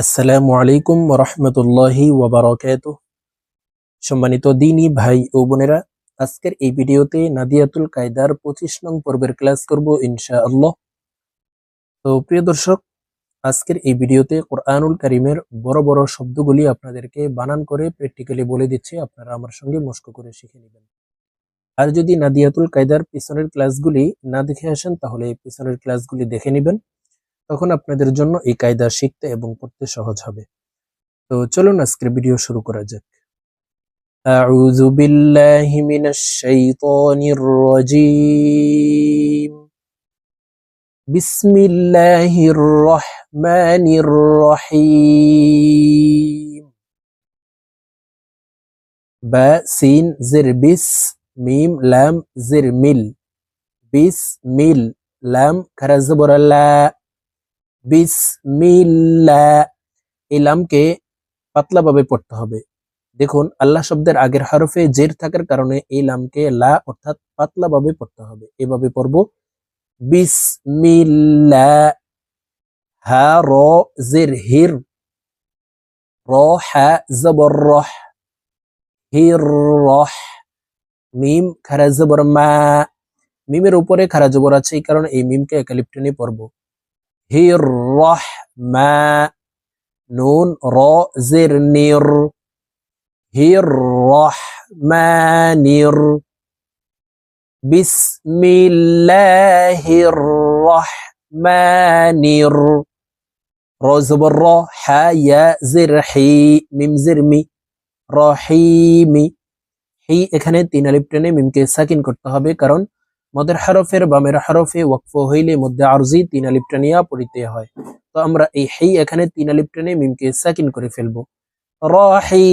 আসসালামু আলাইকুম রহমতুল্লাহি ওবরাকাত সম্মানিত দিনী ভাই ও বোনেরা, আজকের এই ভিডিওতে নাদিয়াতুল কায়দার পঁচিশ নং পর্বের ক্লাস করব ইনশা আল্লাহ তো প্রিয় দর্শক, আজকের এই ভিডিওতে কোরআনুল কারিমের বড় বড় শব্দগুলি আপনাদেরকে বানান করে প্র্যাকটিক্যালি বলে দিচ্ছে, আপনারা আমার সঙ্গে মস্ক করে শিখে নেবেন। আর যদি নাদিয়াতুল কায়দার পিছনের ক্লাসগুলি না দেখে আসেন, তাহলে পিছনের ক্লাসগুলি দেখে নেবেন। তখন আপনাদের জন্য এই কায়দা শিখতে এবং পড়তে সহজ হবে তো চলুন আজকের ভিডিও শুরু করা যাক أعوذ بالله من الشيطان الرجيم بسم الله الرحمن الرحيم با سين زر بس ميم لام زر مل بس مل لام كرزبر لا বিসমিল্লা এই লামকে পাতলাভাবে পড়তে হবে। দেখুন, আল্লাহ শব্দের আগের হরফে জের থাকার কারণে এই লামকে লা অর্থাৎ পাতলাভাবে পড়তে হবে। এভাবে পড়ব। বিসমিল্লা হা র জের হির র হা জবর রহ হির রহ মিম খারা জবর মা মিমের উপরে খারা জবর আছে এই কারণে এই মিমকে একালিপ্টনে পড়ব হির রহ নুন র জের নির হির রহ মানির বিসমিল্লাহির রহমানির র জবর র হা ইয়া জির হি মিম জির মি রহিমি হি এখানে তিন আলিফ টেনে মিমকে সাকিন করতে হবে, কারণ মদের হরফের বামের হরফে ওয়াকফ হইলে মধ্যে আরজি তিন আলিফ টানিয়া পড়িতে হয়। তো আমরা এই হেই এখানে তিন টেনে মিমকে সাকিন করে ফেলব। রহি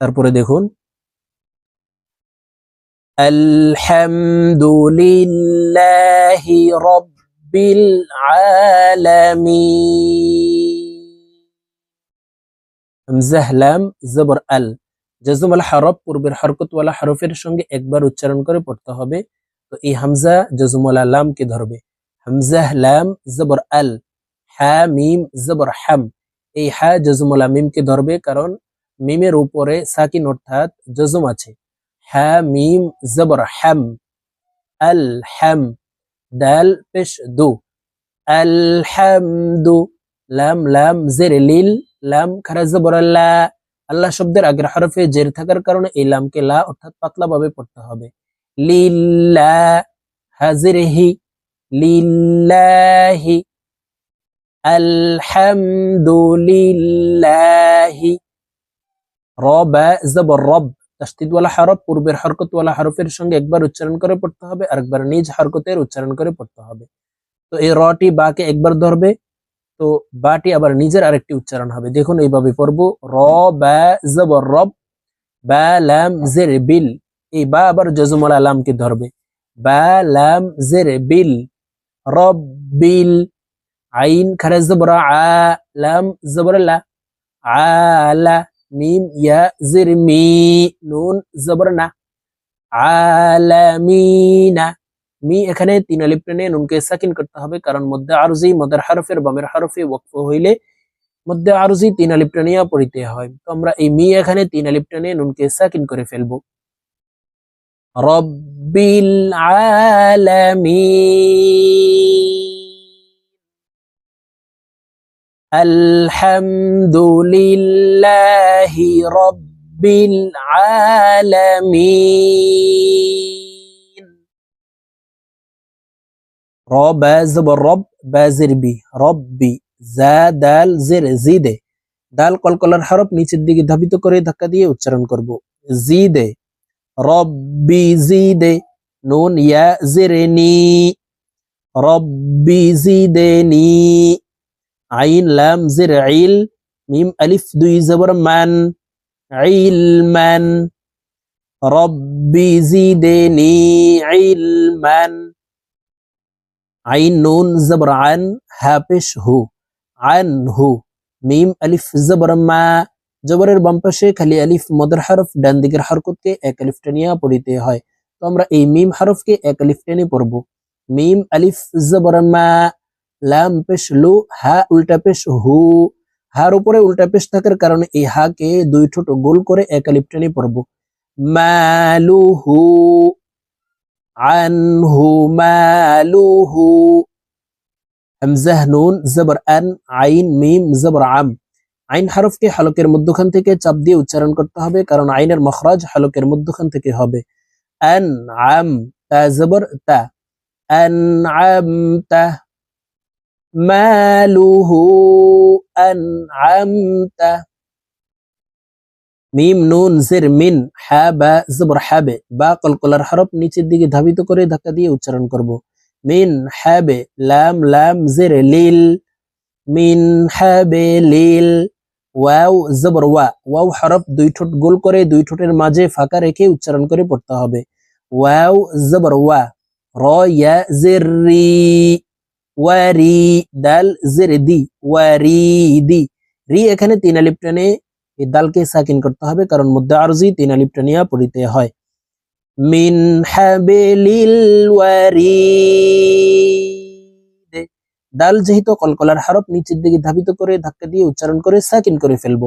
তারপরে দেখুন। الحمد لله رب العالمين হামজাহ লাম জবর আল জাজম আল হরফ পূর্বের হরকত ওয়ালা হরফের সঙ্গে একবার উচ্চারণ করে পড়তে হবে তো এই হামজা জাজম আলা লামকে ধরবে হামজাহ লাম জবর আল হা মিম জবর হাম এই হা জাজম আলা মিমকে ধরবে কারণ মিমের উপরে সাকিন অর্থাৎ জজম আছে হা মিম, জবর হাম আল হাম দাল, পেশ, দু। আলহামদু লাম লাম, জের, লিল, লাম, খারা, জবর, লা। আল্লাহ শব্দের আগের হরফে জের থাকার কারণে এই লামকে লা অর্থাৎ পাতলা ভাবে পড়তে হবে। লিল্লা হাজির, হি লিল্লাহি আলহামদুলিল্লাহি রবা জবর, রব। তাস্তিদওয়ালা হরফ, পূর্বের হরকতওয়ালা হরফের সঙ্গে একবার উচ্চারণ করে পড়তে হবে আর একবার নিজ হরকতের উচ্চারণ করে পড়তে হবে। তো এই রটি বাকে একবার ধরবে, তো বাটি আবার নিজের আরেকটি উচ্চারণ হবে। দেখুন এইভাবে পড়ব, র, বা জবর রব বা লাম জের বিল। এই বা আবার জজমল আলামকে ধরবে। বা, লাম জের বিল। রব বিল। আইন খারে জবর আ, লাম জবর লা আলা মিম ইয়া জির মি নুন জবর না আলামিনা মি এখানে তিন আলিফ টেনে নুনকে সাকিন করতে হবে, কারণ মধ্যে আরজি, মদের হরফের, বামের হরফে ওয়াকফ হইলে মধ্যে আরজি তিন আলিফ টেনিয়া পড়িতে হয়। তো আমরা এই মি এখানে তিন আলিফ টেনে নুনকে সাকিন করে ফেলব। রব্বিল আলামিন। আলহামদুলিল্লাহি রব্বিল আলামিন। রব জব রব বাজির বি, রব্বি জা দাল জের জিদে। দাল কলকলার হরফ নিচের দিকে ধাবিত করে ধাক্কা দিয়ে উচ্চারণ করব। জিদে, রব্বি জিদে, নুন ইয়া জেরে নি রব্বি জিদে নি। আইন, লাম, জের, আইল, মিম, আলিফ, দুই জবর, মান ইলমান রব্বি জিদেনি ইলমান আইন, নুন, জবর, আন হা পেশ হু। আন, হু। মিম, আলিফ, জবর, মা। জবরের বাম পাশে খালি আলিফ, মদের হরফ, ডান দিকের হরকতকে এক আলিফ টানিয়া পড়িতে হয়। তো আমরা এই মিম হরফকে এক আলিফ টেনে পড়ব। মিম, আলিফ, জবর, মা। লাম পেশ লু হা উল্টা পেশ হু হার উপরে উল্টা পেশ থাকার কারণে এই হাকে দুই ঠোঁট গোল করে এক আলিফ টেনে পড়ব মালুহু, আনহু মালুহু। হামজাহ নুন, জবর আন, আইন, মিম, জবর আম। আইন হরফটি হালকের মধ্যখান থেকে চাপ দিয়ে উচ্চারণ করতে হবে, কারণ আইনের মখরাজ হালকের মধ্যখান থেকে হবে। আন আম, তা জবর তা। আন আম, তা। মালুহু আন আম তা মিম নুন জের মিন হা বা জবর হাবে বা কলকলার হরফ নিচের দিকে ধাবিত করে ধাক্কা দিয়ে উচ্চারণ করব। মিন হাবে লাম লাম জের লিল মিন হাবে লিল ওয়াও জবর ওয়া। ওয়াও হরফ দুই ঠোঁট গোল করে দুই ঠোঁটের মাঝে ফাঁকা রেখে উচ্চারণ করে পড়তে হবে। ওয়াও জবর ওয়া। র ইয়া জের রি ওয়ারি দাল জের দি ওয়ারি দি রি এখানে তিন আলিপ টেনে এই দালকে সাকিন করতে হবে, কারণ মধ্যে আরজি তিন আলিপ টানিয়া পড়িতে হয়। মিন হাবিলিল ওয়ারিদ। দাল যেহেতু কলকলার হারপ নিচের দিকে ধাবিত করে, ধাক্কা দিয়ে উচ্চারণ করে সাকিন করে ফেলব।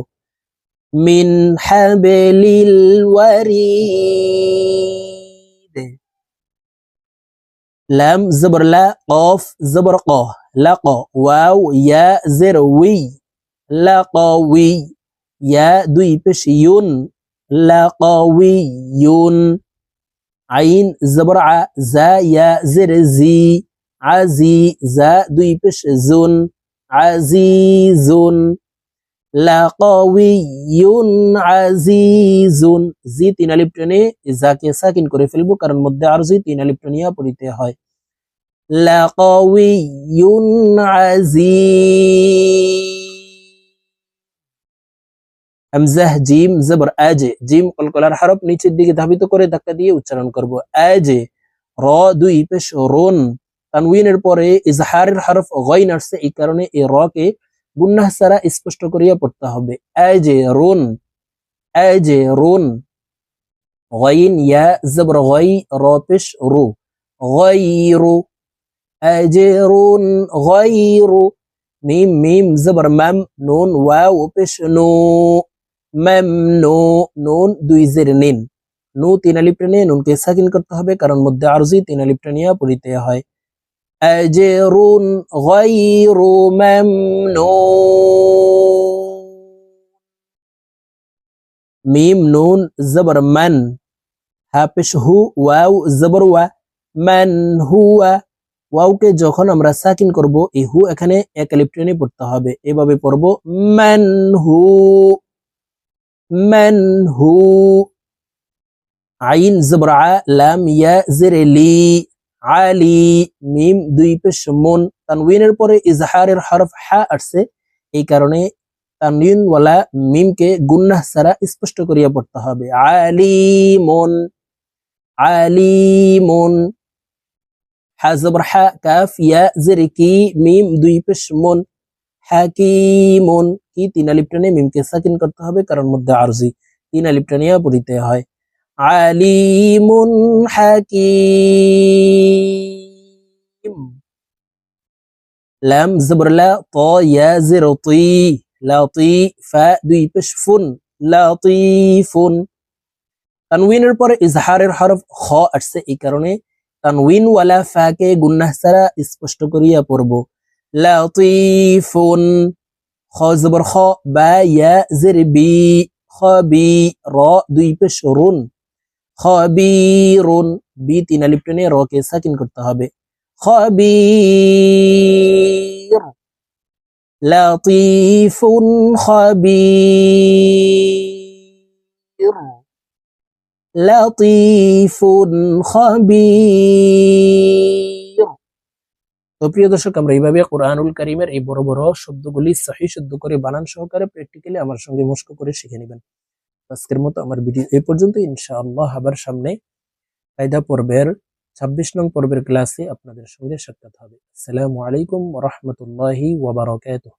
মিন হাবিলিল ওয়ারিদ। লাম জবর লা কফ জবর ক লা ক ওয়াও ইয়া জের উই লা কউই ইয়া দুই পেশ ইউন লা কউইয়ুন আইন জবর আ জা ইয়া জি জা জুন আজিজুন। জি তিন আলিফ টেনে জাকে সাকিন করে ফেলব, কারণ মধ্যে আরজি তিন আলিফ পড়িতে হয়। লা কউইয়ুন আজিজ হামজাহ জিম, জবর আজে, জিম কলকলার হরফ নিচের দিকে ধাবিত করে ধাক্কা দিয়ে উচ্চারণ করব। আজে, র দুই পেশ রুন। তানউইনের পরে ইজহারের হরফ গইন আসছে, এই কারণে এই র কে গুন্নাহ সারা স্পষ্ট করিয়া পড়তে হবে। আজে রুন আজে রুন ইয়া, জবর, গই র পেশ রু গইরু আজরুন গইরু, মিম মিম, জবর, মাম, নুন, ওয়াও পেশ নু মেমনু নুন, দুই জের, নিন। নু, তিন আলিপ টেনে নুনকে সাকিন করতে হবে, কারণ মধ্যে আরজি তিন আলিপ টেনিয়া পড়িতে হয়। আজরুন গায়রু মামনু মিম নুন জবর মান হাফিশ হু ওয়াও জবর ওয়া মান হুয়া ওয়াওকে যখন আমরা সাকিন করব এই হু এখানে এক আলিপ টেনে পড়তে হবে এভাবে পড়ব মান হু من هو আইন জবর আ লাম ইয়া জেরে লি আলি, মিম, দুই পেশ, মুন। তানউইনের পরে ইজহারের হরফ হা আসছে। এই কারণে তানউইন ওয়ালা মিমকে গুন্নাহ সারা স্পষ্ট করিয়া পড়তে হবে। আলিমুন আলিমুন হা জবর হা, কাফ, ইয়া, জেরে, কি, মিম, দুই পেশ, মুন। হাকিমুন কি তিন আলিপ টেনে মিমকে সাকিন করতে হবে, কারণ মধ্যে আরজি। তিন আলিপ টেনিয়া পড়িতে হয়। আলিমুন হাকিম। লাম জবরলা ত, ইয়া, জির, তি। লাতি ফা, দুই, পেশ, ফুন। লাতিফুন তানউইনের পরে ইজহারের হরফ খ আসছে এই কারণে তানউইন ওয়ালা ফাকে গুন্নাহ সারা স্পষ্ট করিয়া পড়ব। লাতিফুন খ জবর, খ, বা, ইয়া, জের, বি খবি র, দুই, পেশ, রুন। খবিরুন, বি তিন আলিপ টেনে র কে সাকিন করতে হবে। খবির, লাতিফুন খবির লাতিফুন খবির। তো প্রিয় দর্শক, আমরা এইভাবে কোরআনুল করিমের এই বড় বড় শব্দগুলি সহি শুদ্ধ করে বানান সহকারে প্র্যাকটিক্যালি আমার সঙ্গে মুস্ক করে শিখে নেবেন। আজকের মতো আমার ভিডিও এই পর্যন্ত ইনশাআল্লাহ আবার সামনে কায়দা পর্বের ছাব্বিশ নং পর্বের ক্লাসে আপনাদের সঙ্গে সাক্ষাৎ হবে। আসসালামু আলাইকুম রহমতুল্লাহি ওয়াবারকাতুহ